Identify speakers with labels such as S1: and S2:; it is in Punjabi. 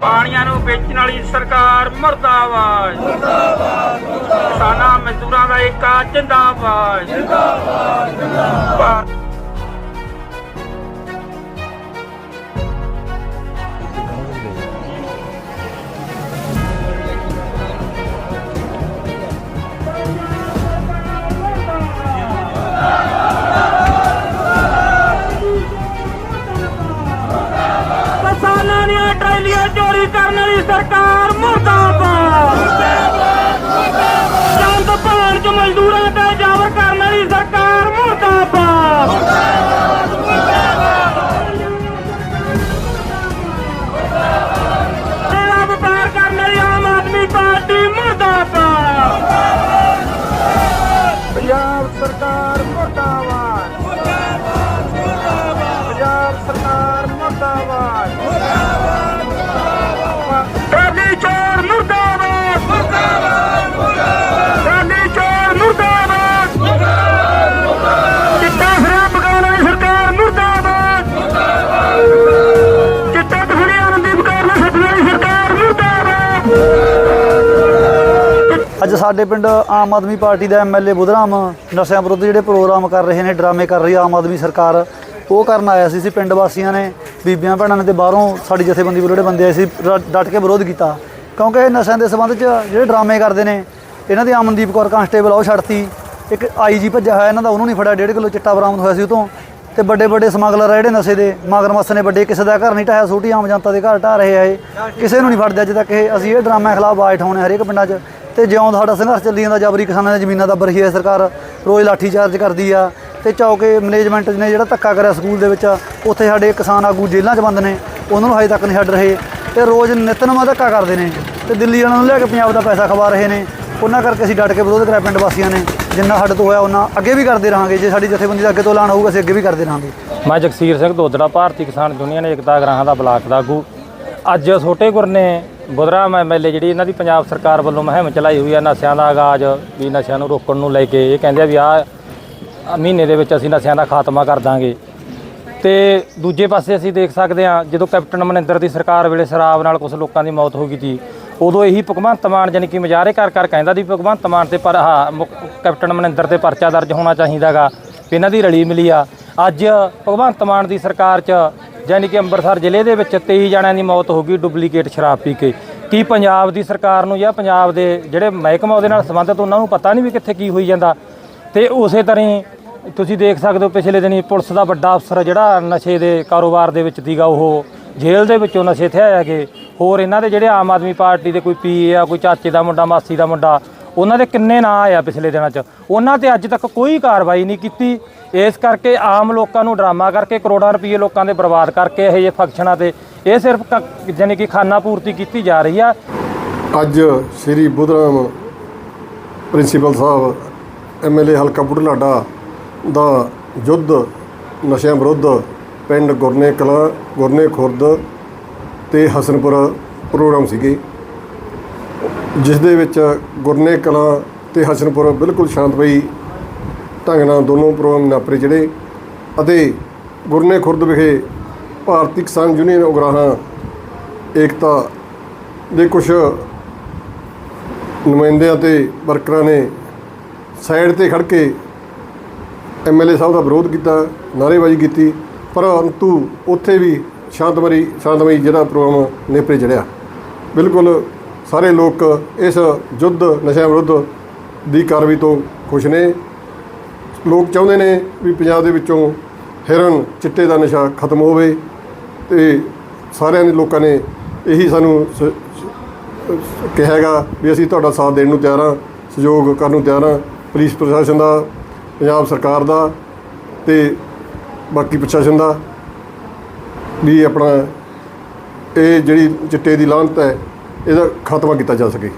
S1: ਪਾਣੀਆਂ ਨੂੰ ਵੇਚਣ ਵਾਲੀ ਸਰਕਾਰ ਮਰਦਾਬਾਦ। ਮਰਦਾਬਾਦ ਕਿਸਾਨਾਂ ਮਜ਼ਦੂਰਾਂ ਦਾ ਏਕਾ ਜਿੰਦਾਬਾਦ ਜਿੰਦਾਬਾਦ। ਕਰਨ
S2: ਅੱਜ ਸਾਡੇ ਪਿੰਡ ਆਮ ਆਦਮੀ ਪਾਰਟੀ ਦਾ ਐਮਐਲਏ ਬੁਧਰਾਮ ਨਸ਼ਿਆਂ ਵਿਰੁੱਧ ਜਿਹੜੇ ਪ੍ਰੋਗਰਾਮ ਕਰ ਰਹੇ ਨੇ, ਡਰਾਮੇ ਕਰ ਰਹੀ ਆ ਆਮ ਆਦਮੀ ਸਰਕਾਰ, ਉਹ ਕਰਨ ਆਇਆ ਸੀ ਸੀ ਪਿੰਡ ਵਾਸੀਆਂ ਨੇ, ਬੀਬੀਆਂ ਭੈਣਾਂ ਨੇ ਤੇ ਬਾਹਰੋਂ ਸਾਡੀ ਜਥੇਬੰਦੀ ਵੱਲੋਂ ਜਿਹੜੇ ਬੰਦੇ ਆਏ ਸੀ, ਰ- ਡਟ ਕੇ ਵਿਰੋਧ ਕੀਤਾ। ਕਿਉਂਕਿ ਇਹ ਨਸ਼ਿਆਂ ਦੇ ਸੰਬੰਧ 'ਚ ਜਿਹੜੇ ਡਰਾਮੇ ਕਰਦੇ ਨੇ, ਇਹਨਾਂ ਦੀ ਅਮਨਦੀਪ ਕੌਰ ਕਾਂਸਟੇਬਲ ਆ, ਉਹ ਛੱਡਤੀ। ਇੱਕ ਆਈਜੀ ਭੱਜਿਆ ਹੋਇਆ, ਇਹਨਾਂ ਦਾ ਉਹਨੂੰ ਨਹੀਂ ਫੜਿਆ 1.5 ਕਿਲੋ ਚਿੱਟਾ ਬਰਾਮਦ ਹੋਇਆ ਸੀ ਉਹ ਤੋਂ ਤੇ ਵੱਡੇ ਵੱਡੇ ਸਮਗਲਰ ਆ ਜਿਹੜੇ ਨਸ਼ੇ ਦੇ ਮਗਰ ਮਗਰਮੱਛ ਨੇ ਵੱਡੇ, ਕਿਸੇ ਦਾ ਘਰ ਨਹੀਂ ਢਾਹਿਆ ਛੋਟੀ ਆਮ ਜਨਤਾ ਦੇ ਘਰ ਢਾਹ ਰਹੇ ਆ ਇਹ। ਕਿਸੇ ਨੂੰ ਨਹੀਂ ਫੜਦੇ ਅੱਜ ਤੱਕ ਇਹ। ਅਸੀਂ ਇਹ ਡਰਾਮਿਆਂ ਖਿਲਾਫ ਆਵਾਜ਼ ਉਠਾਉਣੇ ਹਰੇਕ ਪਿੰਡਾਂ 'ਚ। ਤੇ ਜਿਉਂ ਸਾਡਾ ਸੰਘਰਸ਼ ਚੱਲੀ ਜਾਂਦਾ, ਜਬਰੀ ਕਿਸਾਨਾਂ ਦੀਆਂ ਜ਼ਮੀਨਾਂ ਦੱਬ ਰਹੀ ਹੈ, ਸਰਕਾਰ ਰੋਜ਼ ਲਾਠੀ ਚਾਰਜ ਕਰਦੀ ਆ ਤੇ ਚੌਕੇ ਮੈਨੇਜਮੈਂਟ ਨੇ ਜਿਹੜਾ ਧੱਕਾ ਕਰਿਆ ਸਕੂਲ ਦੇ ਵਿੱਚ, ਉੱਥੇ ਸਾਡੇ ਕਿਸਾਨ ਆਗੂ ਜੇਲ੍ਹਾਂ 'ਚ ਬੰਦ ਨੇ, ਉਹਨਾਂ ਨੂੰ ਹਜੇ ਤੱਕ ਨਹੀਂ ਛੱਡ ਰਹੇ ਤੇ ਰੋਜ਼ ਨਿੱਤ ਨਵਾਂ ਧੱਕਾ ਕਰਦੇ ਨੇ ਤੇ ਦਿੱਲੀ ਵਾਲਿਆਂ ਨੂੰ ਲਿਆ ਕੇ ਪੰਜਾਬ ਦਾ ਪੈਸਾ ਖਵਾ ਰਹੇ ਨੇ, ਉਹਨਾਂ ਕਰਕੇ ਅਸੀਂ ਡਟ ਕੇ ਵਿਰੋਧ ਕਰਿਆ ਪਿੰਡ ਵਾਸੀਆਂ ਨੇ, ਜਿੰਨਾ ਸਾਡੇ ਤੋਂ ਹੋਇਆ ਉਹਨਾਂ ਅੱਗੇ ਵੀ ਕਰਦੇ ਰਹਾਂਗੇ, ਜੇ ਸਾਡੀ ਜਥੇਬੰਦੀ ਦਾ ਅੱਗੇ ਤੋਂ ਐਲਾਨ ਹੋਊਗਾ, ਅਸੀਂ ਅੱਗੇ ਵੀ ਕਰਦੇ ਰਹਾਂਗੇ।
S3: ਮੈਂ ਜਗਸੀਰ ਸਿੰਘ, ਦੋਦੜਾ, ਭਾਰਤੀ ਕਿਸਾਨ ਯੂਨੀਅਨ ਏਕਤਾ ਗਰਾਹਾਂ ਦਾ ਬਲਾਕ ਦਾ ਆਗੂ। ਅੱਜ ਛੋਟੇ ਗੁਰ ਨੇ ਬੁਧਰਾਮ ਐਮਐਲਏ ਜਿਹੜੀ ਇਹਨਾਂ ਦੀ ਪੰਜਾਬ ਸਰਕਾਰ ਵੱਲੋਂ ਮੁਹਿੰਮ ਚਲਾਈ ਹੋਈ ਆ, ਨਸ਼ਿਆਂ ਦਾ ਆਗਾਜ਼ ਵੀ ਨਸ਼ਿਆਂ ਨੂੰ ਰੋਕਣ ਨੂੰ ਲੈ ਕੇ। ਇਹ ਕਹਿੰਦੇ ਆ ਵੀ ਆ ਮਹੀਨੇ ਦੇ ਵਿੱਚ ਅਸੀਂ ਨਸ਼ਿਆਂ ਦਾ ਖਾਤਮਾ ਕਰ ਦਾਂਗੇ। ਤੇ ਦੂਜੇ ਪਾਸੇ ਅਸੀਂ ਦੇਖ ਸਕਦੇ ਹਾਂ, ਜਦੋਂ ਕੈਪਟਨ ਅਮਰਿੰਦਰ ਦੀ ਸਰਕਾਰ ਵੇਲੇ ਸ਼ਰਾਬ ਨਾਲ ਕੁਝ ਲੋਕਾਂ ਦੀ ਮੌਤ ਹੋ ਗਈ ਸੀ, ਉਦੋਂ ਇਹੀ ਭਗਵੰਤ ਮਾਨ ਜਾਨੀ ਕਿ ਮਜ਼ਾਰੇ ਕਰ ਕਰ ਕਹਿੰਦਾ ਸੀ, ਭਗਵੰਤ ਮਾਨ ਤੇ ਪਰ ਆਹ ਮੁੱਖ- ਕੈਪਟਨ ਅਮਰਿੰਦਰ ਤੇ ਪਰਚਾ ਦਰਜ ਹੋਣਾ ਚਾਹੀਦਾਗਾ, ਵੀ ਇਹਨਾਂ ਦੀ ਰਲੀ ਮਿਲੀ ਆ। ਅੱਜ ਭਗਵੰਤ ਮਾਨ ਦੀ ਸਰਕਾਰ 'ਚ ਜਾਨੀ ਕਿ ਅੰਮ੍ਰਿਤਸਰ ਜ਼ਿਲ੍ਹੇ ਦੇ ਵਿੱਚ 23 ਜਣਿਆਂ ਦੀ ਮੌਤ ਹੋ ਗਈ ਡੁਪਲੀਕੇਟ ਸ਼ਰਾਬ ਪੀ ਕੇ। ਕੀ ਪੰਜਾਬ ਦੀ ਸਰਕਾਰ ਨੂੰ ਜਾਂ ਪੰਜਾਬ ਦੇ ਜਿਹੜੇ ਮਹਿਕਮਾ ਉਹਦੇ ਨਾਲ ਸੰਬੰਧਿਤ, ਉਹਨਾਂ ਨੂੰ ਪਤਾ ਨਹੀਂ ਵੀ ਕਿੱਥੇ ਕੀ ਹੋਈ ਜਾਂਦਾ? ਤੇ ਉਸੇ ਤਰ੍ਹਾਂ ਹੀ ਤੁਸੀਂ ਦੇਖ ਸਕਦੇ ਹੋ ਪਿਛਲੇ ਦਿਨੀ ਪੁਲਿਸ ਦਾ ਵੱਡਾ ਅਫਸਰ ਜਿਹੜਾ ਨਸ਼ੇ ਦੇ ਕਾਰੋਬਾਰ ਦੇ ਵਿੱਚ ਸੀਗਾ, ਉਹ ਜੇਲ੍ਹ ਦੇ ਵਿੱਚੋਂ ਨਸ਼ੇ ਥਿਆ ਆਇਆ ਕਿ ਹੋਰ ਇਹਨਾਂ ਦੇ ਜਿਹੜੇ ਆਮ ਆਦਮੀ ਪਾਰਟੀ ਦੇ ਕੋਈ ਪੀਏ ਆ, ਕੋਈ ਚਾਚੇ ਦਾ ਮੁੰਡਾ, ਮਾਸੀ ਦਾ ਮੁੰਡਾ ਉਹਨਾਂ ਦੇ ਕਿੰਨੇ ਨਾਂ ਆਇਆ ਪਿਛਲੇ ਦਿਨਾਂ 'ਚ? ਉਹਨਾਂ ਤੇ ਅੱਜ ਤੱਕ ਕੋਈ ਕਾਰਵਾਈ ਨਹੀਂ ਕੀਤੀ। ਇਸ ਕਰਕੇ ਆਮ ਲੋਕਾਂ ਨੂੰ ਡਰਾਮਾ ਕਰਕੇ, ਕਰੋੜਾਂ ਰੁਪਏ ਲੋਕਾਂ ਦੇ ਬਰਬਾਦ ਕਰਕੇ ਇਹ ਜਿਹੇ ਫੰਕਸ਼ਨਾਂ ਤੇ ਇਹ ਸਿਰਫ ਕ- ਜਾਣੀ ਕਿ ਖਾਨਾ ਪੂਰਤੀ ਕੀਤੀ ਜਾ ਰਹੀ ਆ।
S4: ਅੱਜ ਸ੍ਰੀ ਬੁੱਧਰਾਮ ਪ੍ਰਿੰਸੀਪਲ ਸਾਹਿਬ ਐਮਐਲਏ ਹਲਕਾ ਬੁਢਲਾਡਾ ਦਾ ਯੁੱਧ, ਨਸ਼ਿਆਂ ਵਿਰੁੱਧ ਪਿੰਡ ਗੁਰਨੇ ਕਲਾਂ, ਗੁਰਨੇ ਖੁਰਦ ਤੇ ਹਸਨਪੁਰ ਪ੍ਰੋਗਰਾਮ ਸੀਗੇ। ਜਿਸ ਦੇ ਵਿੱਚ ਗੁਰਨੇ, ਕਲਾਂ ਤੇ ਹਸਨਪੁਰ ਬਿਲਕੁਲ ਸ਼ਾਂਤਮਈ ਢੰਗ ਨਾਲ ਦੋਨੋਂ ਪ੍ਰੋਗਰਾਮ ਨਾਪਰੇ ਜਿਹੜੇ ਅਤੇ ਗੁਰਨੇ ਖੁਰਦ ਵਿਖੇ ਭਾਰਤੀ ਕਿਸਾਨ ਯੂਨੀਅਨ ਉਗਰਾਹਾਂ, ਏਕਤਾ ਦੇ ਕੁਝ ਨੁਮਾਇੰਦਿਆਂ ਤੇ ਵਰਕਰਾਂ ਨੇ ਸਾਈਡ ਤੇ ਖੜ ਕੇ ਐਮਐਲਏ ਸਾਹਿਬ ਦਾ ਵਿਰੋਧ ਕੀਤਾ, ਨਾਅਰੇਬਾਜ਼ੀ ਕੀਤੀ ਪਰ ਅੰਤੂ ਉੱਥੇ ਵੀ ਸ਼ਾਂਤਮਈ ਸ਼ਾਂਤਮਈ ਜਿਹੜਾ ਪ੍ਰੋਗਰਾਮ ਨੇਪਰੇ ਚੜਿਆ ਬਿਲਕੁਲ ਸਾਰੇ ਲੋਕ ਇਸ ਯੁੱਧ, ਨਸ਼ਿਆਂ ਵਿਰੁੱਧ ਦੀ ਕਾਰਵਾਈ ਤੋਂ ਖੁਸ਼ ਨੇ। ਲੋਕ ਚਾਹੁੰਦੇ ਨੇ ਵੀ ਪੰਜਾਬ ਦੇ ਵਿੱਚੋਂ ਹਿਰਨ ਚਿੱਟੇ ਦਾ ਨਸ਼ਾ ਖਤਮ ਹੋਵੇ ਤੇ ਸਾਰਿਆਂ ਨੇ ਲੋਕਾਂ ਨੇ ਇਹੀ ਸਾਨੂੰ ਸ- ਕਿਹਾ ਹੈਗਾ ਵੀ ਅਸੀਂ ਤੁਹਾਡਾ ਸਾਥ ਦੇਣ ਨੂੰ ਤਿਆਰ ਹਾਂ, ਸਹਿਯੋਗ ਕਰਨ ਨੂੰ ਤਿਆਰ ਹਾਂ, ਪੁਲਿਸ ਪ੍ਰਸ਼ਾਸਨ ਦਾ, ਪੰਜਾਬ ਸਰਕਾਰ ਦਾ ਤੇ ਬਾਕੀ ਪ੍ਰਸ਼ਾਸਨ ਦਾ ਵੀ ਆਪਣਾ ਇਹ ਜਿਹੜੀ ਚਿੱਟੇ ਦੀ ਲਾਹਨਤ ਹੈ ਇਹਦਾ ਖਾਤਮਾ ਕੀਤਾ ਜਾ ਸਕੇ।